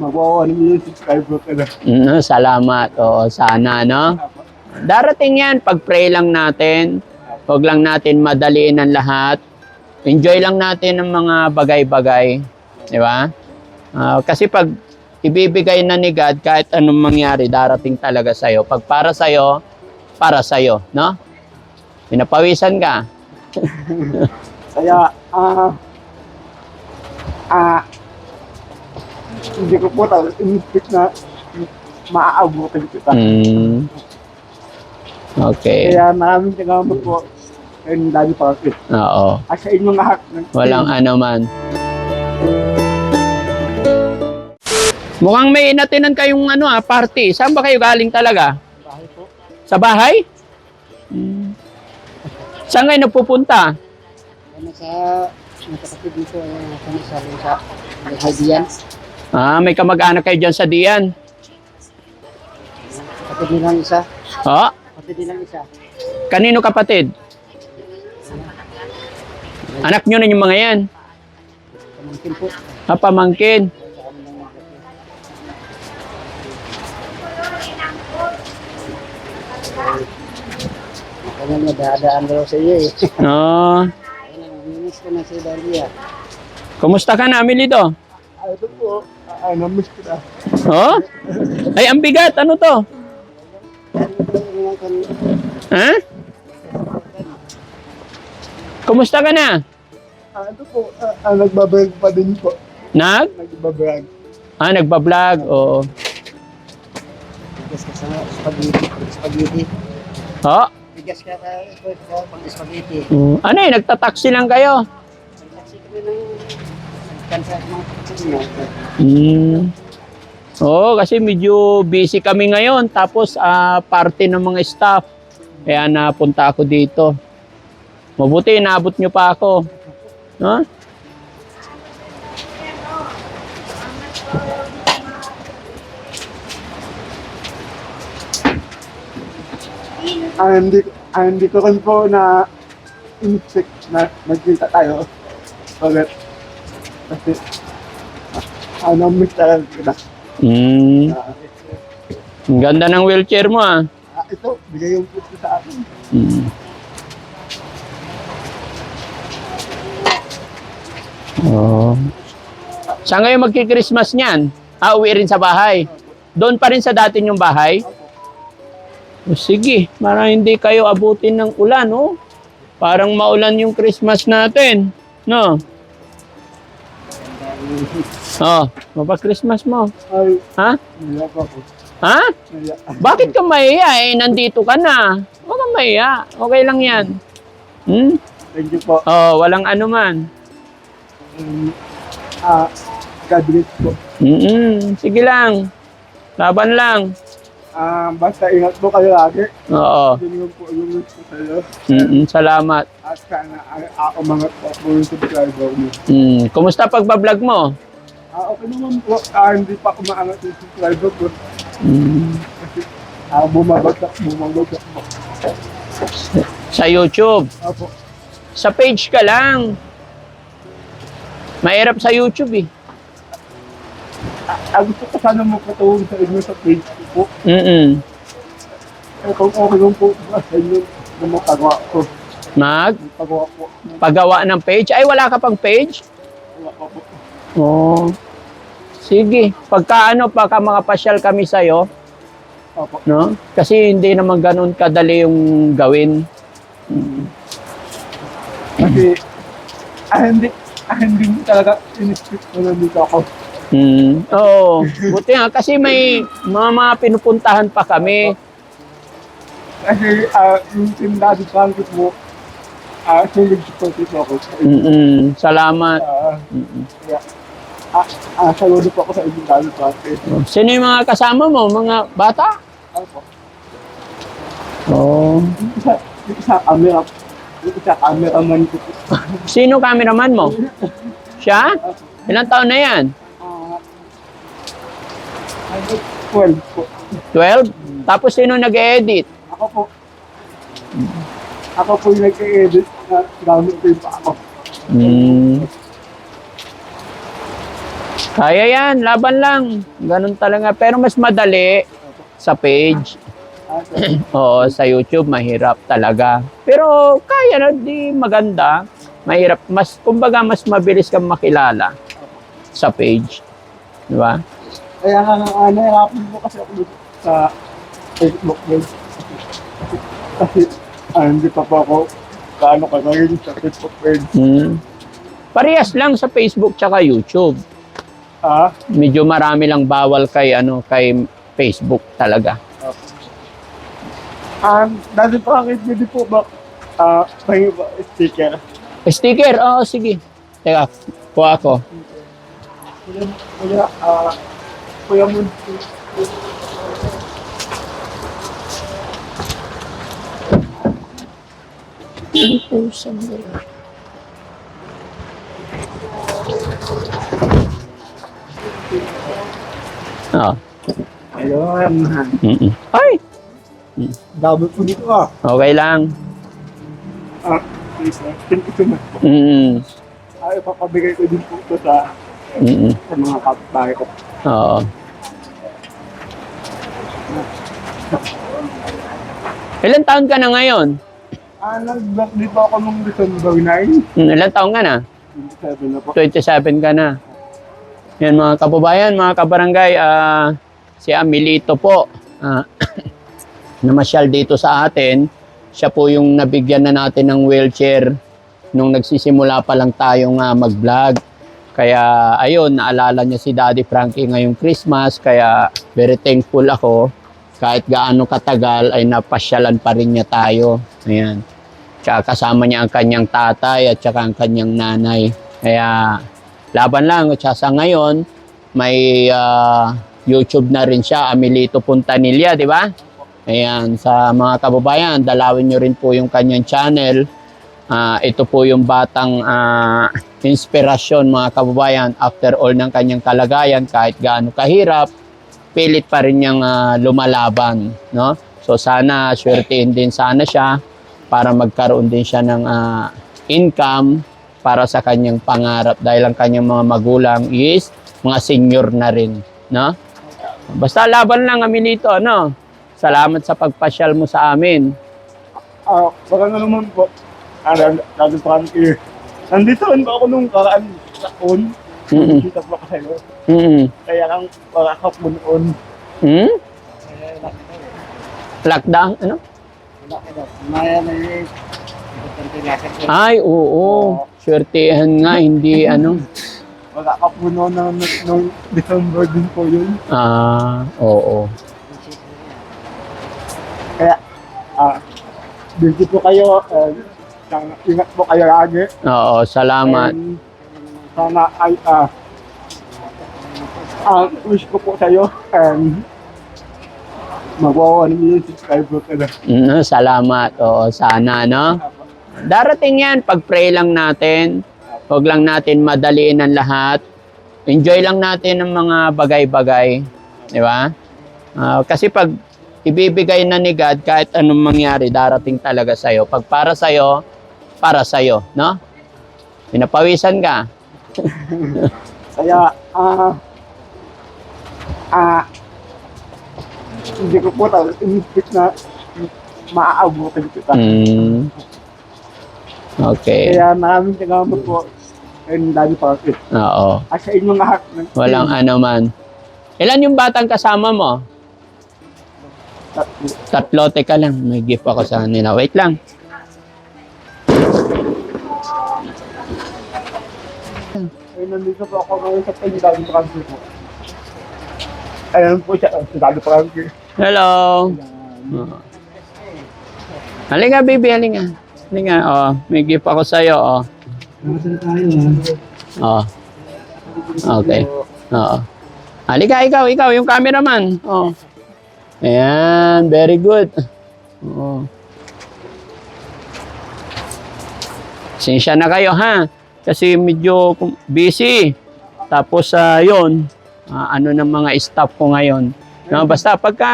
Magwawa naman yung subscriber ka na. Mm, salamat. Oo, sana, no? Darating yan. Pag-pray lang natin. Huwag lang natin madaliin ang lahat. Enjoy lang natin ang mga bagay-bagay. Di ba? Ah, kasi pag ibibigay na ni God, kahit anong mangyari, darating talaga sa'yo. Pag para sa'yo, para sa'yo. No? Pinapawisan ka. Kaya, ah, ah, hindi ko po talaga in-expect na maaabutin kita. Mm. Okay. Kaya maraming salamat po kay Daddy Parker. Oo. At sa inyong lahat. ng Walang ano man. Mukhang may inatinan kayong ano ah, party. Saan ba kayo galing talaga? bahay po. Sa bahay? Hmm. Saan kayo nagpupunta? Ano sa nakakapit dito, kami sa sa Hadian. Ah, may kamag-anak kayo dyan sa Diyan. Kapit nilang isa. Oh, Kapit nilang isa. kanino kapatid? Anak nyo na yung mga yan. Pamangkin po. Ah, pamangkin. Kanya niya dadaan daw sa iyo eh. Ayun, Minis ko na si Dalia. kumusta ka na, Amilido? Ah, ito po. Ah, namiss ko na. Oh? Ay, ang bigat. Ano to? Ha? Kumusta ka na? Ito po. Ah, ah, nagbabrag pa din po. Nag? Nagbabrag. Ah, nagbablog. Oo. Bigas ka sa spaghetti. Pang spaghetti. Oh. Bigas ka sa pang spaghetti. Mm. Ano eh, nagtataksi lang kayo? Kasi kami ng Mm. Oo, kasi medyo busy kami ngayon. Tapos, ah, party ng mga staff. Kaya napunta ako dito. Mabuti, naabot nyo pa ako. No? Ah, hindi, ah, hindi ko rin po na in-expect na magkita tayo. Bakit? Kasi, ah, namiss talaga kita. Mm. Ah, Ang ganda ng wheelchair mo ah. ah, ito, bigay yung puto sa akin. Mm. Oh. Saan kayo magki-Christmas niyan? Ah, uwi rin sa bahay. Doon pa rin sa dati yung bahay? O sige, para hindi kayo abutin ng ulan, oh. Parang maulan yung Christmas natin, no? Oh, mapa-Christmas mo. Ay, Ha? naiyak ako. Ha? Naiyak. Bakit ka mahiya? Eh, nandito ka na. Huwag kang mahiya. Okay lang yan. Hmm? Thank you po. Oh, walang anuman. Um, ah, God bless po. Mm Sige lang. Laban lang. Ah, basta ingat po kayo lagi. Oo. Yun po yung ko sa'yo. Mm salamat. At sana ah, ako mga po yung subscriber mo. Mm. Kumusta pagbablog mo? Ah, okay naman po. Ah, hindi pa ako maangat yung subscriber ko. Mm. Kasi ah, bumabagsak, bumabagsak po. Sa YouTube. Apo. Sa page ka lang. Mahirap sa YouTube eh. Ah, gusto ko sana magpatawag sa inyo sa page po. Mm Eh, kung okay lang po ba sa inyo na matagawa ko. Mag Matagawa po. pagawa ng page. Ay, wala ka pang page? Wala pa po. Oo. Sige. Pagka ano, pagka makapasyal kami sa'yo, Apo. no? Kasi hindi naman ganun kadali yung gawin. Kasi, ah, hindi, ah, hindi talaga in-expect ko na dito ako. Hmm. Oo. Buti nga kasi may mga, mga pinupuntahan pa kami. Kasi, ah, yung tindado pangkit mo, ah, sulig supportive ako. Mm Salamat. Ah, Mm-mm. kaya, ah, ah, saludo po ako sa inyong tindado pangkit. Sino yung mga kasama mo? Mga bata? Apo. Oo. Yung isa, yung isa camera, yung isa cameraman ko po. Sino cameraman mo? Siya? Ilang taon na yan? Ah, ano, 12 po. 12? Tapos sino nag-edit? Ako po. Ako po yung nag-edit na gamit ko yung ako. Hmm. Kaya yan, laban lang. Ganun talaga. Pero mas madali sa page. Oo, sa YouTube mahirap talaga. Pero kaya na, di maganda. Mahirap, mas, kumbaga mas mabilis kang makilala sa page. Di ba? Kaya nga nga, ano, nahirapan po kasi ako dito sa Facebook page. Kasi, ah, hindi pa po ako kaano ka ngayon sa Facebook page. Hmm. Parehas lang sa Facebook tsaka YouTube. Ah, Medyo marami lang bawal kay ano kay Facebook talaga. um, dati pa ang hindi po ba, ah, ba, sticker. Sticker, oo, sige. Teka, kuha ako. Kuya, kuya, ah, kuya mo, Oo. ayun, Mm-mm. Ay, dami po dito ah. okay lang. Ah, please, ah, thank you so much po. Mm-mm. Ah, ipapabigay ko din po ito sa, Mm-mm. sa mga kapitbahay ko. Oo. Ilan taon ka na ngayon? Ah, nag-birthday po ako nung December 9. Hmm, Ilan taon ka na? 27 na po. 27 ka na. Yan mga kababayan, mga kabarangay, ah, si Amilito po, ah, namasyal dito sa atin. Siya po yung nabigyan na natin ng wheelchair nung nagsisimula pa lang tayong ah, mag-vlog. Kaya ayun, naalala niya si Daddy Frankie ngayong Christmas, kaya very thankful ako. Kahit gaano katagal ay napasyalan pa rin niya tayo. Ayan. Tsaka kasama niya ang kanyang tatay at saka ang kanyang nanay. Kaya laban lang. At sa ngayon, may ah, YouTube na rin siya, Amilito Puntanilla, di ba? Ayan, sa mga kababayan, dalawin nyo rin po yung kanyang channel. Ah, ito po yung batang ah, inspirasyon mga kababayan after all ng kanyang kalagayan kahit gaano kahirap, pilit pa rin niyang ah, lumalaban, no? So sana swertein din sana siya para magkaroon din siya ng ah, income para sa kanyang pangarap dahil ang kanyang mga magulang is mga senior na rin, no? Basta laban lang Aminito, no? Salamat sa pagpasyal mo sa amin. Ah, baka nga naman po. Ah, dati pa kami. Nandito ako nung karaan taon. Mm-mm. Kita po ako sa'yo. Mm. Kaya lang, wala ka po noon. Hmm? Kaya ko. Lockdown, ano? Ka. Ay, oo. Swertehan nga, hindi ano. Wala ka po noon na nung December din po yun. Ah, oo. Kaya, ah, busy po kayo. Sana- ingat po kayo lagi. Oo, salamat. And, sana ay, ah, ah, wish ko po sa'yo. Magwawa ng million subscriber ka na. Mm, salamat. Oo, sana, no? Darating yan, pag-pray lang natin. Huwag lang natin madaliin ang lahat. Enjoy lang natin ang mga bagay-bagay. Di ba? Ah, kasi pag ibibigay na ni God, kahit anong mangyari, darating talaga sa'yo. Pag para sa'yo, para sa'yo, no? Pinapawisan ka. Kaya, ah, ah, hindi ko po talaga in-expect na maaabutin kita. Mm. Okay. Kaya maraming salamat po and pa ako. Oo. At sa inyong lahat. ng- Walang ano man. Ilan yung batang kasama mo? Tatlo. Tatlo, teka lang. May gift ako sa kanila. Wait lang. Ay, nandito po ako ngayon sa Dami Frankie po. Ayan po siya, si Dami Frankie. Hello. Oo. Halika, baby. Halika. Halika. Oh, may gift ako sa'yo. Oh. Nasaan tayo Oh. ah? Okay. Oo. Halika, ikaw, ikaw, yung cameraman. Oh. Ayan, very good. Oo. Sinsya na kayo, ha? Kasi medyo kum- busy. Tapos, sa yon ano ng mga staff ko ngayon. No, basta pagka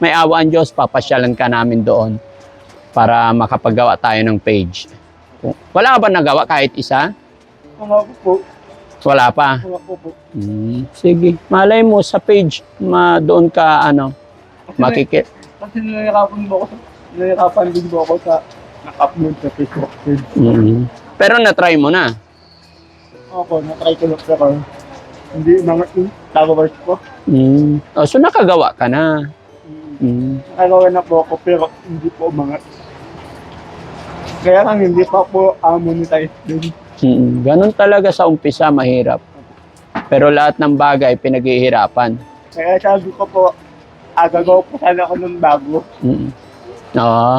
may awa ang Diyos, papasyalan ka namin doon para makapagawa tayo ng page. Wala ka ba nagawa kahit isa? Mga po po, Wala pa. Wala po po. Hmm, sige. Malay mo sa page, ma doon ka ano, Kasi, makikit. kasi nahihirapan po ako. Nahihirapan din po ako sa naka-upload sa Facebook page. Mm. Pero na-try mo na. Ako, na-try ko lang pero hindi mga followers ko. Mm. Oh, so nakagawa ka na. Mm. Nakagawa na po ako pero hindi po mga kaya lang hindi pa po uh, monetize din. Mm. Ganun talaga sa umpisa, mahirap. Pero lahat ng bagay, pinaghihirapan. Kaya sabi ko po, ah, gagawa po sana ako ng bago. Mm. Oo.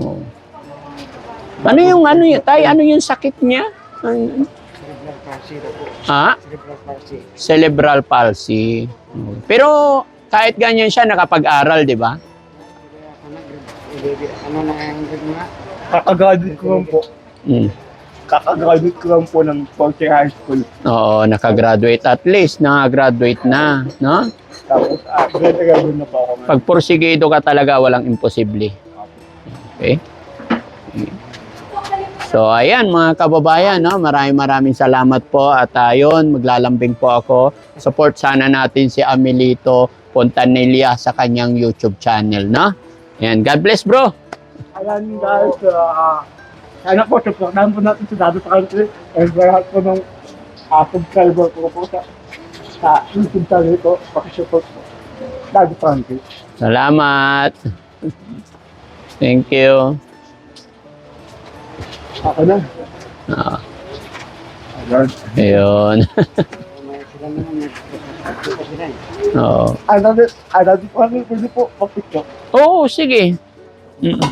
Oo. Ano yung ano yun? Tay, ano yung sakit niya? Ano- Cerebral palsy. Ha? Cerebral palsy. Cerebral palsy. Pero kahit ganyan siya, nakapag-aral, di ba? Ano na? Kakagraduate ko lang po. Mm. Kakagraduate ko lang po ng year high school. Oo, nakagraduate at least, nakagraduate na, no? Tapos, ah, grade na po ako. Pag porsigido ka talaga, walang imposible. Okay? So, ayan mga kababayan, no? maraming maraming salamat po at ayon, maglalambing po ako. Support sana natin si Amelito Pontanilla sa kanyang YouTube channel, no? Ayan, God bless bro! Ayan guys, ah, sana po, supportahan po natin si Dado sa country and sa lahat po ng ah, subscriber ko po sa sa YouTube channel ko, pakisupport po. Dado Frankie. Salamat! Thank you. Ako na. Ah, ayun. Oo. Ano na, ano na po, ano pwede po, pakisupport. Oo, sige. Mm.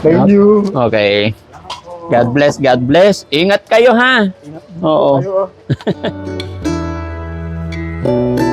Thank you. Okay. God bless, God bless. Ingat kayo ha. Oo. Música